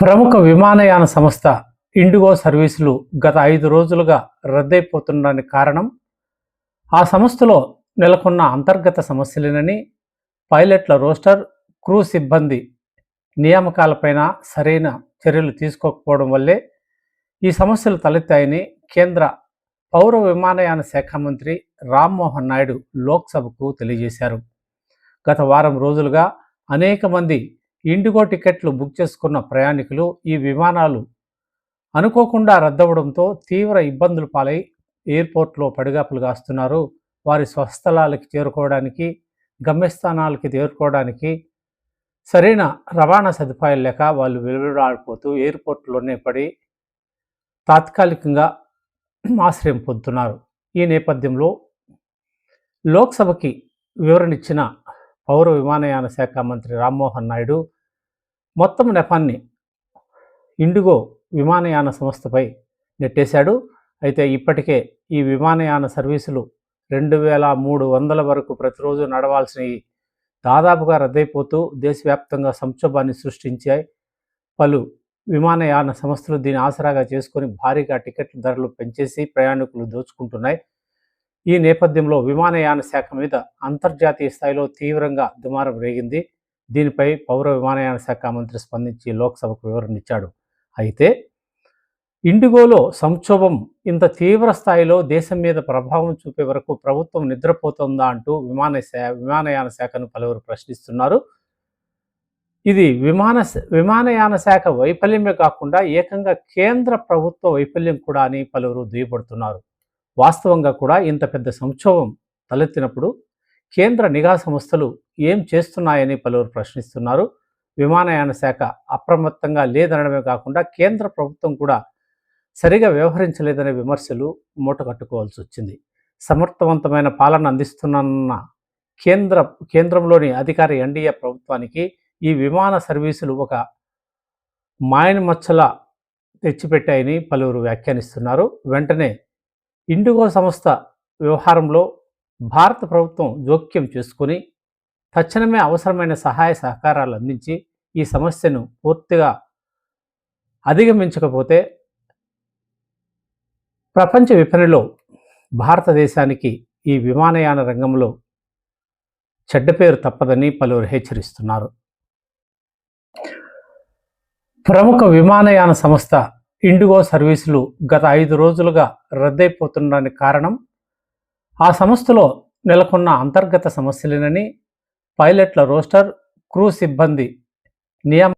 ప్రముఖ విమానయాన సంస్థ ఇండిగో సర్వీసులు గత ఐదు రోజులుగా రద్దయిపోతుండడానికి కారణం ఆ సంస్థలో నెలకొన్న అంతర్గత సమస్యలేనని పైలట్ల రోస్టర్ క్రూ సిబ్బంది నియామకాలపైన సరైన చర్యలు తీసుకోకపోవడం వల్లే ఈ సమస్యలు తలెత్తాయని కేంద్ర పౌర విమానయాన శాఖ మంత్రి రామ్మోహన్ నాయుడు లోక్సభకు తెలియజేశారు. గత వారం రోజులుగా అనేక మంది ఇండిగో టికెట్లు బుక్ చేసుకున్న ప్రయాణికులు ఈ విమానాలు అనుకోకుండా రద్దవడంతో తీవ్ర ఇబ్బందులు పాలై ఎయిర్పోర్ట్లో పడిగాపులు కాస్తున్నారు. వారి స్వస్థలాలకి చేరుకోవడానికి గమ్యస్థానాలకి చేరుకోవడానికి సరైన రవాణా సదుపాయాలు లేక వాళ్ళు వెలువడాడిపోతూ ఎయిర్పోర్ట్లోనే పడి తాత్కాలికంగా ఆశ్రయం పొందుతున్నారు. ఈ నేపథ్యంలో లోక్సభకి వివరణ ఇచ్చిన పౌర విమానయాన శాఖ మంత్రి రామ్మోహన్ నాయుడు మొత్తం నెపాన్ని ఇండిగో విమానయాన సంస్థపై నెట్టేశాడు. అయితే ఇప్పటికే ఈ విమానయాన సర్వీసులు రెండు వేల మూడు వందల వరకు ప్రతిరోజు నడవాల్సినవి దాదాపుగా రద్దయిపోతూ దేశవ్యాప్తంగా సంక్షోభాన్ని సృష్టించాయి. పలు విమానయాన సంస్థలు దీని ఆసరాగా చేసుకొని భారీగా టికెట్ల ధరలు పెంచేసి ప్రయాణికులు దోచుకుంటున్నాయి. ఈ నేపథ్యంలో విమానయాన శాఖ మీద అంతర్జాతీయ స్థాయిలో తీవ్రంగా దుమారం రేగింది. దీనిపై పౌర విమానయాన శాఖ మంత్రి స్పందించి లోక్సభకు వివరణ ఇచ్చాడు. అయితే ఇండిగోలో సంక్షోభం ఇంత తీవ్ర స్థాయిలో దేశం మీద ప్రభావం చూపే వరకు ప్రభుత్వం నిద్రపోతుందా అంటూ విమాన విమానయాన శాఖను పలువురు ప్రశ్నిస్తున్నారు. ఇది విమాన విమానయాన శాఖ వైఫల్యమే కాకుండా ఏకంగా కేంద్ర ప్రభుత్వ వైఫల్యం కూడా అని పలువురు దుయ్యపడుతున్నారు వాస్తవంగా కూడా ఇంత పెద్ద సంక్షోభం తలెత్తినప్పుడు కేంద్ర నిఘా సంస్థలు ఏం చేస్తున్నాయని పలువురు ప్రశ్నిస్తున్నారు. విమానయాన శాఖ అప్రమత్తంగా లేదనడమే కాకుండా కేంద్ర ప్రభుత్వం కూడా సరిగా వ్యవహరించలేదనే విమర్శలు మూటకట్టుకోవాల్సి వచ్చింది. సమర్థవంతమైన పాలన అందిస్తున్న కేంద్ర కేంద్రంలోని అధికార ఎన్డీఏ ప్రభుత్వానికి ఈ విమాన సర్వీసులు ఒక మాయన మచ్చల తెచ్చిపెట్టాయని పలువురు వ్యాఖ్యానిస్తున్నారు. వెంటనే ఇండిగో సంస్థ వ్యవహారంలో భారత ప్రభుత్వం జోక్యం చేసుకుని తక్షణమే అవసరమైన సహాయ సహకారాలు అందించి ఈ సమస్యను పూర్తిగా అధిగమించకపోతే ప్రపంచ విపణిలో భారతదేశానికి ఈ విమానయాన రంగంలో చెడ్డ పేరు తప్పదని పలువురు హెచ్చరిస్తున్నారు. ప్రముఖ విమానయాన సంస్థ ఇండిగో సర్వీసులు గత ఐదు రోజులుగా రద్దయిపోతుండడానికి కారణం ఆ సంస్థలో నెలకొన్న అంతర్గత సమస్యలేనని పైలట్ల రోస్టర్ క్రూ సిబ్బంది నియమ